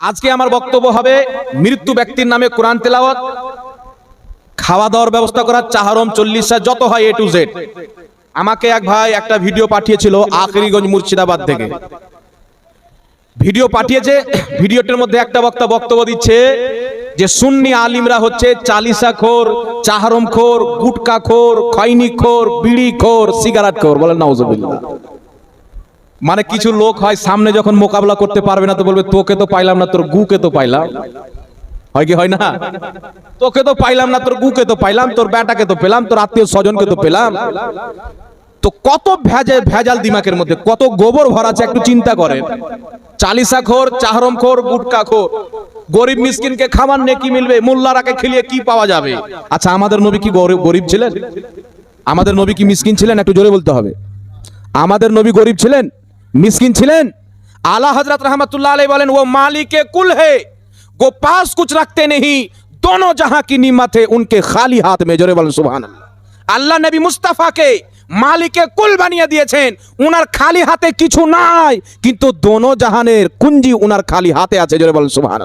আজকে আমার বক্তব্য হবে মৃত্যু ব্যক্তির নামে কোরআন তেলাওয়াত, খাওয়া দাওয়ার ব্যবস্থা করার চাহারম, চল্লিশা, যত হয় এ টু জেড আমাকে এক ভাই একটা ভিডিও পাঠিয়েছিল আখরিগঞ্জ মুর্শিদাবাদ থেকে। ভিডিও পাঠিয়েছে, ভিডিওটির মধ্যে একটা বক্তা বক্তব্য দিচ্ছে যে, সুন্নি আলিমরা হচ্ছে চালিসা খোর, চাহারম খোর, গুটকা খোর খৈনি খোর, বিড়ি খোর, সিগারেট খোর, বলেন নাউজুবিল্লাহ মানে কিছু লোক হয় সামনে যখন মোকাবেলা করতে পারবে না তো বলবে, তোকে তো পাইলাম না, তোর গুকে তো পাইলাম। হয় কি, হয় না? তোকে তো পাইলাম না, তোর গুকে তো পাইলাম, তোর বেটাকে তো পেলাম, তোর আত্মীয় স্বজনকে তো পেলাম। তো কত ভেজাল ভেজাল দিমাকের মধ্যে, কত গোবর ভরা আছে, একটু চিন্তা করেন। চালিসা খোর চাহরম খোর গুটকা খোর গরিব মিসকিনকে খাবার নেকি মিলবে, মোল্লারাকে খেলিয়ে কি পাওয়া যাবে? আচ্ছা আমাদের নবী কি গরিব ছিলেন? আমাদের নবী কি মিসকিন ছিলেন? একটু জোরে বলতে হবে। আমাদের নবী গরিব ছিলেন? মিসকিন ছিলেন? আলা হজরত রহমতুল্লাহ আলাই বলেন, ও মালিকে কুল হে, গো পাস কুছ রাখতে নেই দোনো জাহাঁ কি নিমত হে উনকে খালি হাত মে। জোরে বলেন সুবহান আল্লাহ নবী মুস্তাফাকে মালিকে কুল বানিয়ে দিয়েছেন, উনার খালি হাতে কিছু নাই, কিন্তু দোনো জাহানের কুঞ্জি উনার খালি হাতে আছে, জোরে বলেন সুবহান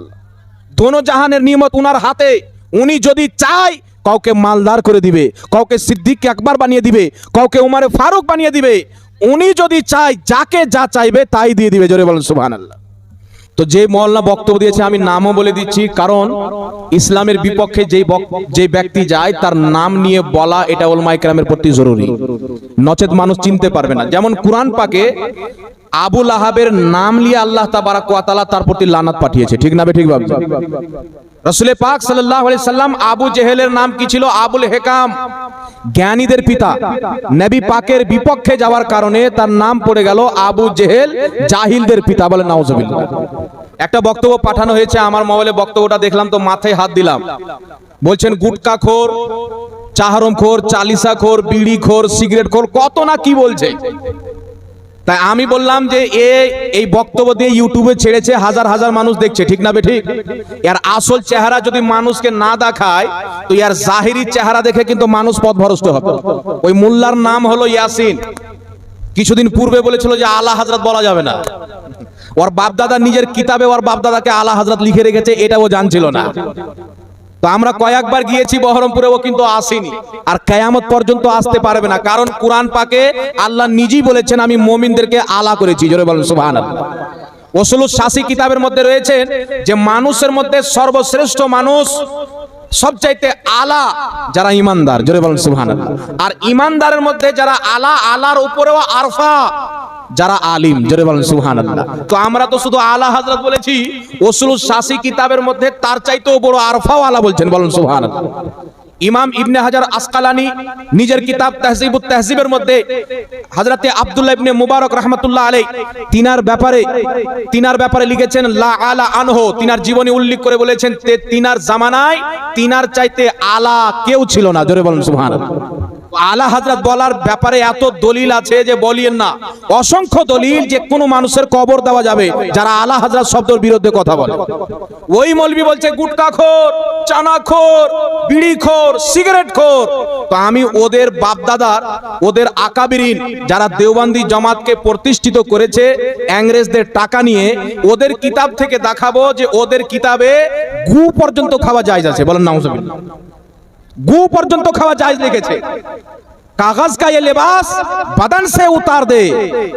দোনো জাহানের নিয়মত উনার হাতে, উনি যদি চায়, কাউকে মালদার করে দিবে, কাউকে সিদ্দিক আকবর বানিয়ে দিবে, কাউকে উমারে ফারুক বানিয়ে দিবে উনি যদি চায়, যাকে যা চাইবে তাই দিয়ে দিবে। জোরে বলেন, সুবহানাল্লাহ। তো যে মহল্লা বক্তব্য দিয়েছে, আমি নামও বলে দিচ্ছি, কারণ ইসলামের বিপক্ষে যেই যে ব্যক্তি যায়, তার নাম নিয়ে বলা এটা ওলমা ইকরামের প্রতি জরুরি। নচেত মানুষ চিনতে পারবে না। যেমন কোরআন পাকে আবুল আহাবের নাম নিয়ে আল্লাহ তাবারাক ওয়া তার প্রতি লানাত পাঠিয়েছে। ঠিক না ঠিক ভাবছি রসুলে পাক সাল্লাল্লাহু আলাইহি সাল্লাম আবু জেহেলের নাম কি ছিল? আবুল হেকাম। জ্ঞানীদের পিতা। নবী পাকের বিপক্ষে যাওয়ার কারণে তার নাম পড়ে গেল আবু জেহেল জাহিলদের পিতা বলে নাউজুবিল্লাহ। একটা বক্তব্য পাঠানো হয়েছে, আমার মোবাইলে বক্তব্যটা দেখলাম তো মাথায় হাত দিলাম। বলছেন, গুটকা খোর, চাহারম খোর, চালিসা খোর, বিড়ি খোর, সিগারেট খোর, কত না কি বলছে? তাই আমি বললাম যে এ, এই বক্তব্য দিয়ে ইউটিউবে ছেড়েছে, হাজার হাজার মানুষ দেখছে, ঠিক না ঠিক এর আসল চেহারা যদি মানুষকে না দেখায়, তো ইয়ার জাহিরি চেহারা দেখে কিন্তু মানুষ পথ পথভ্রষ্ট হবে। ওই মোল্লার নাম হলো ইয়াসিন। কিছুদিন পূর্বে বলেছিল যে আলা হাজরাত বলা যাবে না। ওর বাপদাদা নিজের কিতাবে ওর বাপদাদাকে আলা হাজরাত লিখে রেখেছে, এটা ও জানছিল না। তো আমরা কয়েকবার গিয়েছি বহরমপুরেও কিন্তু আসেনি। আর কেয়ামত পর্যন্ত আসতে পারবে না। কারণ কোরআন পাকে আল্লাহ নিজেই বলেছেন আমি মমিনদেরকে আলা করেছি। জোরে বলেন সুবহানাল্লাহ। ওসুলুস শাসি কিতাবের মধ্যে রয়েছে যে মানুষের মধ্যে সর্বশ্রেষ্ঠ মানুষ সবচাইতে আলা যারা ইমানদার, জোরে বলেন সুবহানাল্লাহ। আর ইমানদারের মধ্যে যারা আলা, আলার উপরেও আরফা, যারা আলিম, জোরে বলেন সুবহানাল্লাহ। তো আমরা তো শুধু আলা হযরত বলেছি ওসুলুস শাসি কিতাবের মধ্যে তার চাইতেও বড় আরফাও আলা বলছেন, বলেন সুবহানাল্লাহ। ইমাম ইবনে হাজার আসকালানি নিজের কিতাব তাহজিবুত তাহজিবের মধ্যে হযরতে আবদুল্লাহ ইবনে মুবারক রাহমাতুল্লাহ আলাইহি তিনার ব্যাপারে তিনার ব্যাপারে লিখেছেন, লা আলা আনহো। তিনার জীবনী উল্লেখ করে বলেছেন তিনার জামানায় তিনার চাইতে আলা কেউ ছিল না। জোরে বলেন, সুবহানাল্লাহ। আলা হাজরাত বলার ব্যাপারে এত দলিল আছে যে বলিয়েন না। অসংখ্য দলিল যে কোনো মানুষের কবর দেওয়া যাবে, যারা আলা হাজরাত শব্দের বিরুদ্ধে কথা বলে। ওই মৌলবি বলছে, গুটকা খোর, চানা খোর, বিড়ি খোর, সিগারেট খোর। তো আমি ওদের বাপদাদার, ওদের আকাবিরিন, যারা দেওবন্দি জমাতকে প্রতিষ্ঠিত করেছে, ইংরেজদের টাকা নিয়ে, ওদের কিতাব থেকে দেখাবো যে ওদের কিতাবে গু পর্যন্ত খাওয়া যায় আছে। বলেন নাউজুবিল্লাহ। गू পর্যন্ত খাওয়া জায়েজ লিখেছে कागज का ये लिबास बदन से उतार दे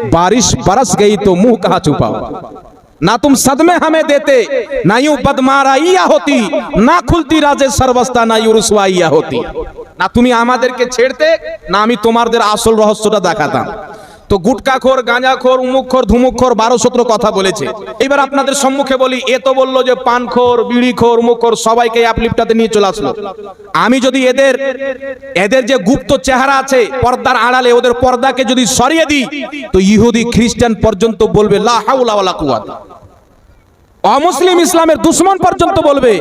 बारिश बरस गई तो मुंह कहा छुपाओ ना तुम सदमे हमें देते ना यूं बदमाराइया होती ना खुलती राजे सरवस्ता ना यूं रुसवाइया होती না তুমি আমাদেরকে ছেড়তে না আমি তোমাদের আসল রহস্যটা দেখাতাম তো গুটকাখোর গাঁজাখোর উমুকখোর ধুমুকখোর বারো সতেরো কথা বলেছে। এবার আপনাদের সম্মুখে বলি, এ তো বলল যে পানখোর বিড়িখোর উমুকখোর সবাইকে অ্যাপলিপটাতে নিয়ে চলে আসলো। আমি যদি এদের এদের যে গুপ্ত চেহারা আছে পর্দার আড়ালে, ওদের পর্দাকে যদি সরিয়ে দিই, তো ইহুদি, খ্রিস্টান পর্যন্ত বলবে, লা হাওলা ওয়ালা কুওয়াতা। অমুসলিম ইসলামের দুশ্মন পর্যন্ত বলবে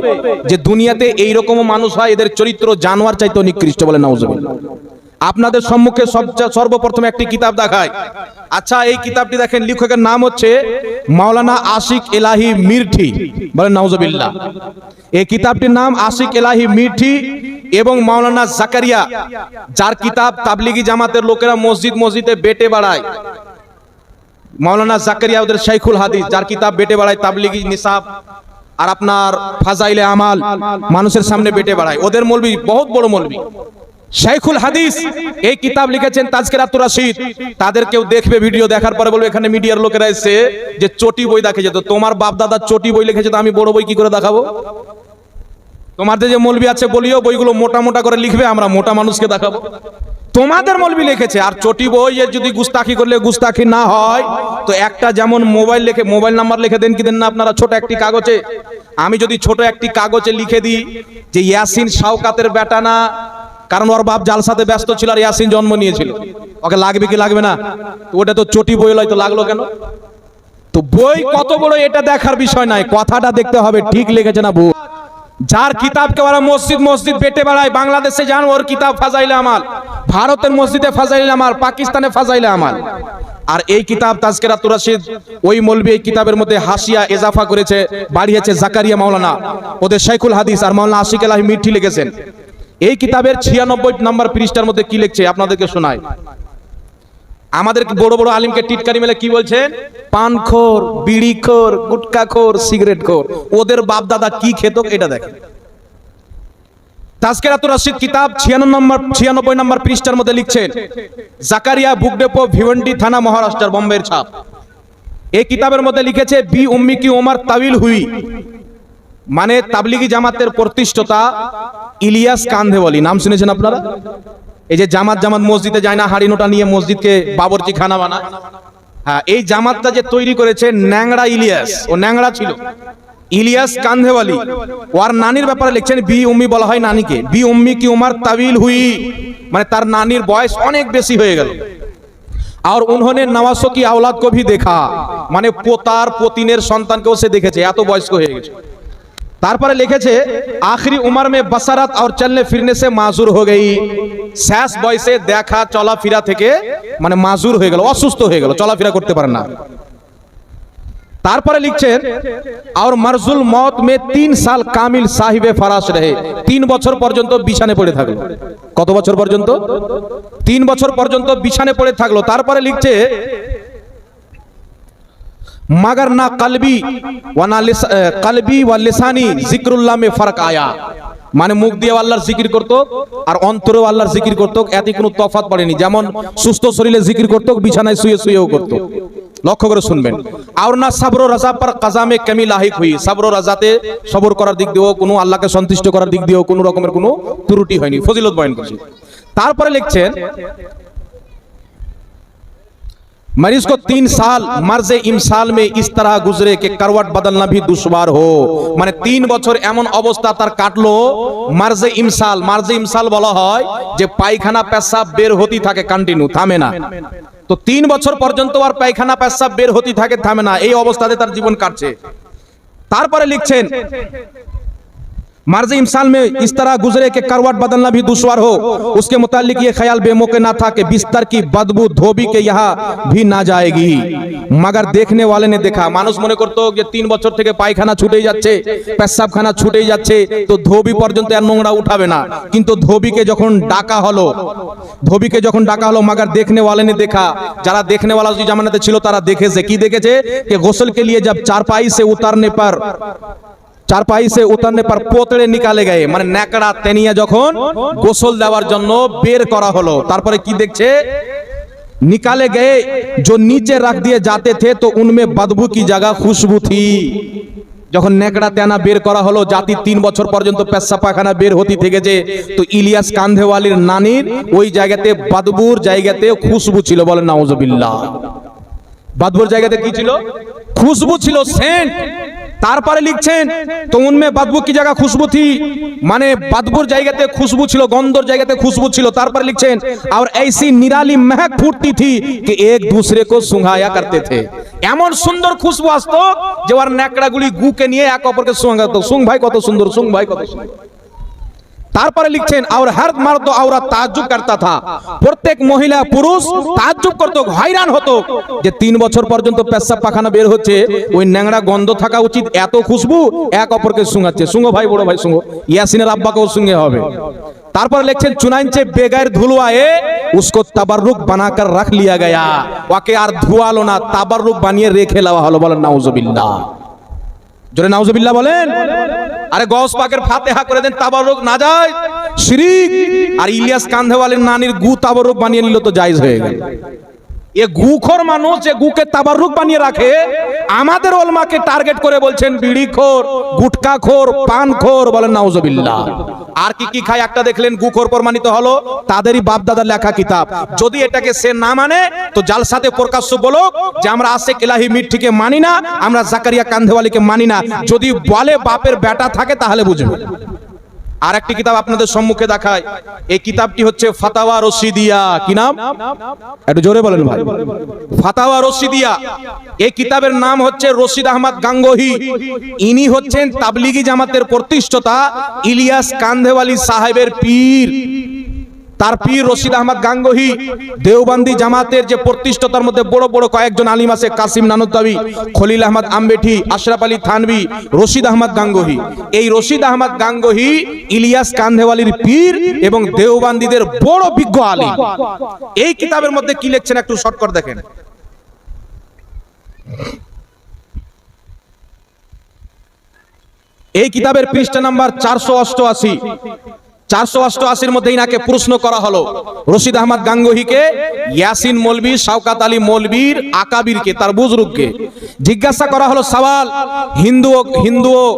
যে দুনিয়াতে এইরকম মানুষ হয়, এদের চরিত্র জানোয়ার চাইতে নিকৃষ্ট বলে নাউজুবিল্লাহ। আপনাদের সম্মুখে সবচেয়ে সর্বপ্রথম একটি কিতাব দেখায়। আচ্ছা এই কিতাবটি দেখেন, লেখকের নাম হচ্ছে মাওলানা আশিক এলাহি মিরঠি। বলেন, নাউজুবিল্লাহ। এই কিতাবটির নাম আশিক এলাহি মিরঠি এবং মাওলানা জাকারিয়া, যার কিতাব তাবলিগি জামাতের লোকেরা মসজিদ মসজিদে বেটে বাড়ায়। মাওলানা জাকারিয়া ওদের শাইখুল হাদিস, যার কিতাব বেটে বাড়ায় তাবলিগি নিসাব আর আপনার ফাজাইলে আমাল, মানুষের সামনে বেটে বেড়ায়। ওদের মলবি, বহুত বড় মলবি। শাইখুল হাদিস এই কিতাব লিখেছেন তাজকিরাতুর রাশিদ। তাদের কেউ দেখবে ভিডিও দেখার পরে বলবে, এখানে মিডিয়ার লোকেরা এসে যে চটি বই দেখে যেত তোমার বাপ দাদা চটি বই লিখেছে তো আমি বড় বই কি করে দেখাবো? তোমাদের যে মলবি আছে, বলিও বইগুলো মোটা মোটা করে লিখবে, আমরা মোটা মানুষকে দেখাবো। তোমাদের মলবি লিখেছে, আর চটি বই যদি গুস্তাখি করলে গুস্তাখি না হয়, তো একটা যেমন মোবাইল লিখে, মোবাইল নাম্বার লিখে দেন কি দেন না আপনারা, ছোট একটি কাগজে? আমি যদি ছোট একটি কাগজে লিখে দিই যে, ইয়াসিন শাওকাতের বেটা না কারণ ওর বাপ জালসাতে ব্যস্ত ছিল আর ইয়াসিন জন্ম নিয়েছিল। ওকে লাগবে কি লাগবে না? ওটা তো চটি বই লয়, তো লাগল কেন? তো বই কত বড় এটা দেখার বিষয় নাই, কথাটা দেখতে হবে, ঠিক লিখেছে না ভুল? যার কিতাবকে ওরা মসজিদ মসজিদ বেটে বেড়ায়, বাংলাদেশে যান, ওর কিতাব ফাজাইলে আমাল। ভারতের মসজিদে ফাজাইলে আমাল, পাকিস্তানে ফাজাইলে আমাল। আর এই কিতাব তাজকেরা তুরাশিদ, ওই মলবি এই কিতাবের মধ্যে হাসিয়া এজাফা করেছে, বাড়িয়েছে জাকারিয়া মাওলানা। ওদের শেখুল হাদিস আর মাওলানা আশিক আলাহি মিঠি লিখেছেন। এই কিতাবের ছিয়ানব্বই নম্বর পৃষ্ঠার মধ্যে কি লিখছে? আপনাদেরকে শোনায় আমাদের বড় বড় আলিমকে টিটকারি মেলে কি বলছেন পানখোর, বিড়িখোর, গুটকাখোর সিগারেট খোর ওদের বাপ দাদা কি খেত এটা দেখেন। তাজকেরাতুর রশিদ কিতাব ছিয়ানব্বই নম্বর ছিয়ানব্বই নম্বর পৃষ্ঠার মধ্যে লিখছেন জাকারিয়া বুক ডেপো থানা ছাপ। এই কিতাবের মধ্যে লিখেছে তাবিল হুই। মানে তাবলিগি জামাতের প্রতিষ্ঠাতা ইলিয়াস কান্ধেওয়ালি নাম শুনেছেন আপনারা? এই যে জামাত জামাত মসজিদে যায় না হাড়িনোটা নিয়ে মসজিদকে বাবরচি খানা বানায়। হ্যাঁ এই জামাতটা যে তৈরি করেছে ন্যাংড়া ইলিয়াস, ও ন্যাংড়া ছিল। ইলিয়াস কান্ধেওয়ালি ওর নানির ব্যাপারে লিখছেন, বি উম্মি বলা হয় নানিকে। বি উম্মি কি উমার তাবিল হুই। মানে তার নানির বয়স অনেক বেশি হয়ে গেল। আর উনহনে নওয়াসকি আওলাদ কো ভি দেখা। মানে পোতার, পতিনের সন্তানকেও সে দেখেছে, এত বয়স্ক হয়ে গেছে। তারপরে লিখেছে, আখরি উমর মে বসারত আর চলনে ফিরনে সে মাজুর হয়ে গই শেষ বয়সে দেখা, চলাফেরা থেকে মানে মাজুর হয়ে গেল, অসুস্থ হয়ে গেল, চলাফেরা করতে পারে না। তারপরে লিখছেন, আর মারজুল মত মে তিন সাল কামিল সাহিবে ফারাস রহে। তিন বছর পর্যন্ত বিছানে পড়ে থাকল। কত বছর পর্যন্ত? তিন বছর পর্যন্ত বিছানে পড়ে থাকল। তারপরে লিখছে मगर ना कलबी व ना लिस, अ, कलबी व लिसानी जिक्रुल्लाह में फर्क आया মানে মুখ দিয়ে আল্লাহর জিকির করত আর অন্তরেও আল্লাহর জিকির করত এতে কোনো তফাত পড়েনি যেমন সুস্থ শরীরে জিকির করত বিছানায় শুয়ে শুয়েও করত লক্ষ্য করে শুনবেন আর না সাবর রাজা পর কাজামে কামি লাহিক হুই সাবর রাজাতে সবর করার দিক দিয়েও কোনো আল্লাহকে সন্তুষ্ট করার দিক দিয়েও কোনো রকমের কোনো ত্রুটি হয়নি ফজিলত বয়ন করছি তারপরে লিখছেন मरीज को तीन साल मर्ज इमसाल में इस तरह गुजरे कि करवट बदलना भी दुश्वार हो মানে তিন বছর এমন অবস্থা তার কাটলো মার্জে ইমসাল মার্জে ইমসাল বলা হয় যে পায়খানা পেশাব বের হতেই থাকে কন্টিনিউ থামে না তো তিন বছর পর্যন্ত আর পায়খানা পেশাব বের হতেই থাকে থামে না এই অবস্থাতে তার জীবন কাটছে তারপরে লিখছেন मर्ज इंसान में इस तरह गुजरे कि करवट बदलना भी दुशवार हो उसके मुतालिक ये ख्याल बेमौके ना था कि बिस्तर की बदबू धोबी के यहाँ भी ना जाएगी মগর দেখনে वाले ने देखा মানুষ মনে করতো যে তিন বছর থেকে পায়খানা ছুটেই যাচ্ছে, পেশাবখানা ছুটেই যাচ্ছে, তো ধোবি পর্যন্ত আর নোংরা উঠাবে না। কিন্তু ধোবিকে যখন ডাকা হলো, ধোবিকে যখন ডাকা হলো, মগর দেখনে वाले ने देखा যারা দেখনে वाला जो जमानाতে ছিল তারা দেখেছে। কি দেখেছে? যে গোসল के लिए जब चारपाई से उतरने पर চারপাই সে উতারনে পর পোতড়ে নিকালে গয়ে মানে ন্যাকড়া তেনিয়া যখন গোসল দেওয়ার জন্য বের করা হলো তারপরে কি দেখছে निकाले गए जो नीचे रख दिए जाते थे तो उनमें बदबू की जगह खुशबू थी যখন নেকড়া তেনা বের করা হলো জাতি তিন বছর পর্যন্ত পেশা পাখানা বের হতে থেকেছে তো ইলিয়াস কান্ধেওয়ালির নানির ওই জায়গাতে বাদবুর জায়গাতে খুশবু ছিল বলেন নাউজুবিল্লাহ বাদবুর জায়গাতে কি ছিল খুশবু ছিল সেন্ট তারপরে লিখছেন, তো উনমে বাদবু কি জায়গা খুশবু থি? মানে বাদবুর জায়গাতে খুশবু ছিল, গন্ধর জায়গাতে খুশবু ছিল। তারপরে লিখছেন, আর এইসি নিরালি মেহক ফুটতি থি কি এক দুসরে কো সুঙ্গায়া করতে থে। এমন সুন্দর খুশবু আসতো যে ওর নেকড়াগুলি গুকে নিয়ে এক অপরকে সুঙ্গাতো। সুং ভাই কত সুন্দর, সুং ভাই কত সুন্দর। তারপরে লিখছেন আর হার মার্দ আওরা তাজ্জুব করতা থা। প্রত্যেক মহিলা, পুরুষ তাজ্জুব করত, হয়রান হতো যে তিন বছর পর্যন্ত পেশাব পাখানা বের হচ্ছে, ওই ন্যাংড়া গন্ধ থাকা উচিত, এত খুশবু এক অপরকে শুঙাচ্ছে। শুঙ্গো ভাই, বড় ভাই শুঙ্গো ইয়াসিনের আব্বাকেও শুঙ্গে হবে। তারপর লিখছেন, চুনাইনচে বেগায়ের ধুলুয়া এ उसको বানাকার রাখ লিয়া लिया गया আর यार না ना तबर्रुक बनिए रेखे लवा हलो बोलो नाउजुबिल्ला জোরে নাউজুবিল্লাহ বলেন। আরে গস পাকের ফাতেহা করে দেন, তাবারুক না যায়, শিরিক। আর ইলিয়াস কান্ধেওয়ালের নানির গু তাবারুক বানিয়ে নিল তো জায়েজ হয়ে গেল। এ গুখোর মানুষ যে গুকে তাবারুক বানিয়ে রাখে, আমাদের ওলমাকে টার্গেট করে বলছেন বিড়ি খোর, গুটকা খোর, পান খোর, বলেন নাউজুবিল্লাহ। আর কি কি খায় একটা দেখলেন গুখোর প্রমাণিত হলো, তাদেরই বাপ দাদার লেখা কিতাব। যদি এটাকে সে না মানে তো জালসাতে প্রকাশ্য বলুক যে আমরা আশেক ইলাহি মিঠিকে মানি না, আমরা জাকারিয়া কান্ধেওয়ালিকে মানি না। যদি বলে বাপের বেটা থাকে তাহলে বুঝবে। আর একটি কিতাব আপনাদের সম্মুখে দেখায় এই কিতাবটি হচ্ছে ফাতাওয়া রশিদিয়া। কি নাম? একটু জোরে বলেন ভাই। ফাতাওয়া রশিদিয়া। এই কিতাবের নাম হচ্ছে রশিদ আহমদ গাঙ্গোহি। ইনি হচ্ছেন তাবলিগি জামাতের প্রতিষ্ঠাতা ইলিয়াস কান্ধেওয়ালি সাহেবের পীর। তার পীর রশিদ আহমদ গাঙ্গোহি দেওবান্দি জামাতের যে প্রতিষ্ঠাতার মধ্যে বড় বড় কয়েকজন আলিম আছে, কাসিম নানুদ্দাবি, খলিল আহমদ আম্বেঠি, আশরাফ আলী থানভি, রশিদ আহমদ গাঙ্গোহি। এই রশিদ আহমদ গাঙ্গোহি ইলিয়াস কান্ধেওয়ালির পীর এবং দেওবান্দিদের বড় বিজ্ঞ আলিম। এই কিতাবের মধ্যে কি লিখছেন একটু শর্টকট দেখেন। এই কিতাবের পৃষ্ঠা নাম্বার চারশো অষ্টআশি। চারশো অষ্টআশির মধ্যে ইনাকে প্রশ্ন করা হলো রশিদ আহমদ গাঙ্গোহিকে ইয়াসিন মৌলবী শাওকাত আলী মৌলবীর আকাবিরকে তার বুজরুগকে জিজ্ঞাসা করা হলো সওয়াল हिंदू हिंदुओं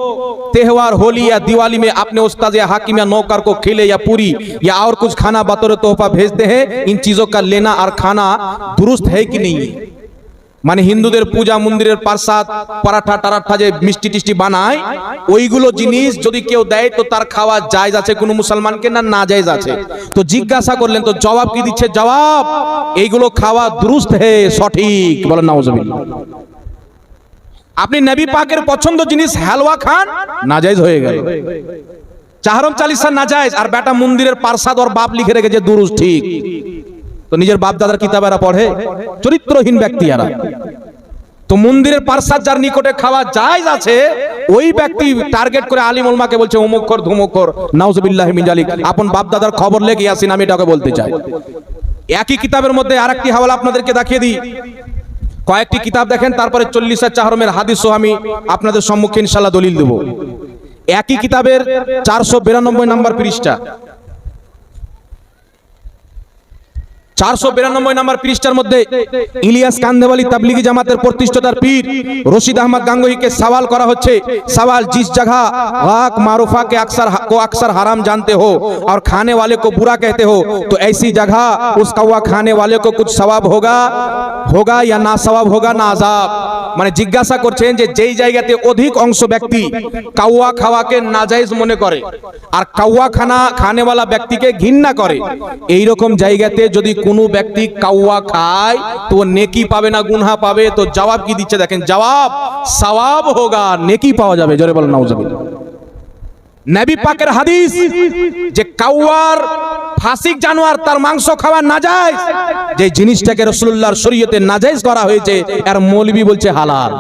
त्योहार होली या दिवाली में अपने उस्ताद या हाकिम या नौकर को खिले या पूरी या और कुछ खाना बतौर तोहफा भेजते हैं इन चीजों का लेना और खाना दुरुस्त है कि नहीं মানে হিন্দুদের পূজা মন্দিরের প্রসাদ, পরাঠা, টারাঠা যে মিষ্টি টিষ্টি বানায়, ওইগুলো জিনিস যদি কেউ দেয় তো তার খাওয়া জায়েজ আছে, কোনো মুসলমানকে না না জায়েজ আছে। তো জিজ্ঞাসা করলেন, তো জবাব কি দিচ্ছে? জবাব, এইগুলো খাওয়া দুরুস্ত হে, সঠিক। বলেন, নাউজুবিল্লাহ। আপনি নবী পাকের পছন্দ জিনিস হালওয়া খান, নাজায়েজ হয়ে গেল। চাহরম চালিসা নাজায়েজ, আর বেটা মন্দিরের পারসাদ ওর বাপ লিখে রেখেছে দুরুস, ঠিক। তো নিজের বাপ দাদার কিতাব এরা পড়ে, চরিত্রহীন ব্যক্তি এরা তো মন্দিরের পারসাদ যার নিকটে খাওয়া জায়েজ আছে, ওই ব্যক্তি টার্গেট করে আলিম উলমাকে বলছে অমুকর ধুমুকর নাউজুবিল্লাহ মিন জালিক, আপন বাপ দাদার খবর লেগে আসিন, আমি এটাকে বলতে চাই। একই কিতাবের মধ্যে আরেকটি হাওয়ালা আপনাদেরকে দেখিয়ে দিই। কয়েকটি কিতাব দেখেন, তারপরে চল্লিশা চাহরমের হাদিস আমি আপনাদের সম্মুখে ইনশাল্লাহ দলিল দেব। একই কিতাবের চারশো বিরানব্বই নাম্বার পৃষ্ঠা। চারশো বিরানব্বই নাম্বার পৃষ্ঠার মধ্যে ইলিয়াস কান্দেওয়ালি তাবলিগি জামাতের প্রতিষ্ঠাতার পীর রশিদ আহমদ গাঙ্গুহিকে सवाल করা হচ্ছে सवाल जिस जगह वाक मारूफा के अक्सर को अक्सर हराम जानते हो और खाने वाले को बुरा कहते हो तो ऐसी जगह उस कौवा खाने वाले को कुछ सवाब होगा होगा या না সওয়াব হোগা না আজাব মানে জিজ্ঞাসা করছেন যে যেই জায়গাতে অধিক অংশ ব্যক্তি কাউয়া খাওয়াকে নাজায়েজ মনে করে আর কাউয়া খানা খানেওয়ালা ব্যক্তিকে ঘৃণা করে এই রকম জায়গাতে যদি কোনো ব্যক্তি কাউয়া খায়, তো নেকি পাবে না, গুনহা পাবে, তো জবাব কি দিচ্ছে দেখেন, জবাব সওয়াব হোগা, নেকি পাওয়া যাবে, জোরে বলেন, নাউজুবিল্লাহ। নবী পাকের হাদিস যে কাউয়ার ফাসিক জানোয়ার তার মাংস খাওয়া নাজায়েজ, যে জিনিসটাকে রাসূলুল্লাহর শরীয়তে নাজায়েজ করা হয়েছে, এর মৌলবি বলছে হালাল।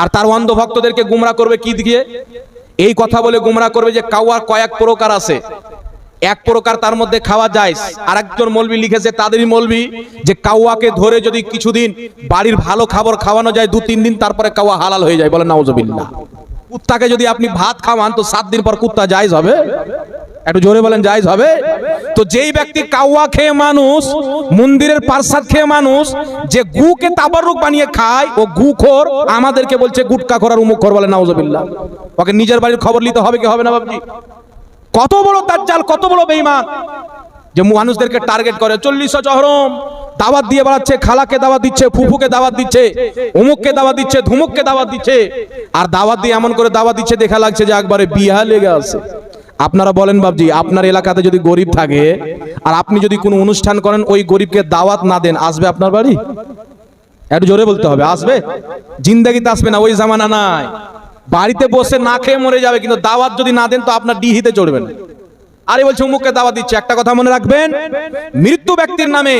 আর তার অন্ধ ভক্তদেরকে গুমরা করবে কি দিয়ে? এই কথা বলে গুমরা করবে যে কাউয়ার কয়েক প্রকার আছে। এক প্রকার তার মধ্যে খাওয়া যায়। আর একজন মলবি লিখেছে, তাদেরই মলবি, যে কাউয়াকে ধরে যদি কিছুদিন বাড়ির ভালো খাবার খাওয়ানো যায় দু তিন দিন তারপরে কাউয়া হালাল হয়ে যায়। বলে, নাউজুবিল্লাহ। কুত্তাকে যদি আপনি ভাত খাওয়ান, তো সাত দিন পর কুত্তা জায়েজ হবে? একটু জোরে বলেন, জায়েজ হবে? তো যেই ব্যক্তি কাউয়া খেয়ে মানুষ, মন্দিরের পারসাদ খেয়ে মানুষ, যে গুকে তাবারুক বানিয়ে খায়, ও গুখোর আমাদেরকে বলছে, গুটকা করার উমুক কর বলে, নাউজুবিল্লাহ। ওকে নিজের বাড়ির খবর নিতে হবে কি হবে না বাবজি কত বড় দাজ্জাল, কত বড় বেঈমান। যে মানুষদেরকে টার্গেট করে চল্লিশশো চহরম দাওয়াত দিয়ে বেড়াচ্ছে, খালাকে দাওয়াত দিচ্ছে, ফুফুকে দাওয়াত দিচ্ছে, অমুককে দাওয়াত দিচ্ছে, ধুমুককে দাওয়াত দিচ্ছে। আর দাওয়াত দিয়ে এমন করে দাওয়াত দিচ্ছে, দেখা লাগছে যে একবারে বিহা লেগে আছে। আপনারা বলেন বাবজি আপনার এলাকাতে যদি গরিব থাকে, আর আপনি যদি কোনো অনুষ্ঠান করেন, ওই গরিবকে দাওয়াত না দেন, আসবে আপনার বাড়ি? একটু জোরে বলতে হবে, আসবে? জিন্দাগিতে আসবে না, ওই জামানা নাই। বাড়িতে বসে না খেয়ে মরে যাবে কিন্তু দাওয়াত যদি না দেন তো আপনার ডিহিতে চড়বেন। না আরে বলছে উমুককে দাওয়াত দিচ্ছে একটা কথা মনে রাখবেন? মৃত্যু ব্যক্তির নামে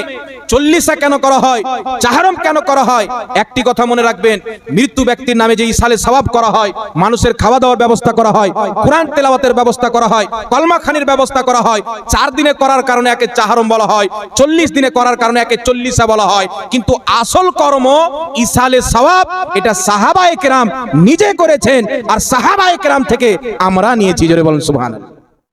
চল্লিশা কেন করা হয়? চাহারম কেন করা হয়? একটি কথা মনে রাখবেন মৃত্যু ব্যক্তির নামে যে ইসালে সওয়াব করা হয় মানুষের খাওয়া দাওয়ার ব্যবস্থা করা হয় কোরআন তেলাওয়াতের ব্যবস্থা করা হয় কলমা খানির ব্যবস্থা করা হয় চার দিনে করার কারণে একে চাহারম বলা হয় চল্লিশ দিনে করার কারণে একে চল্লিশা বলা হয়। কিন্তু আসল কর্ম ইসালে সওয়াব এটা সাহাবা একরাম নিজে করেছেন আর সাহাবা একরাম থেকে আমরা নিয়েছি। জোরে বলেন সুবহানাল্লাহ।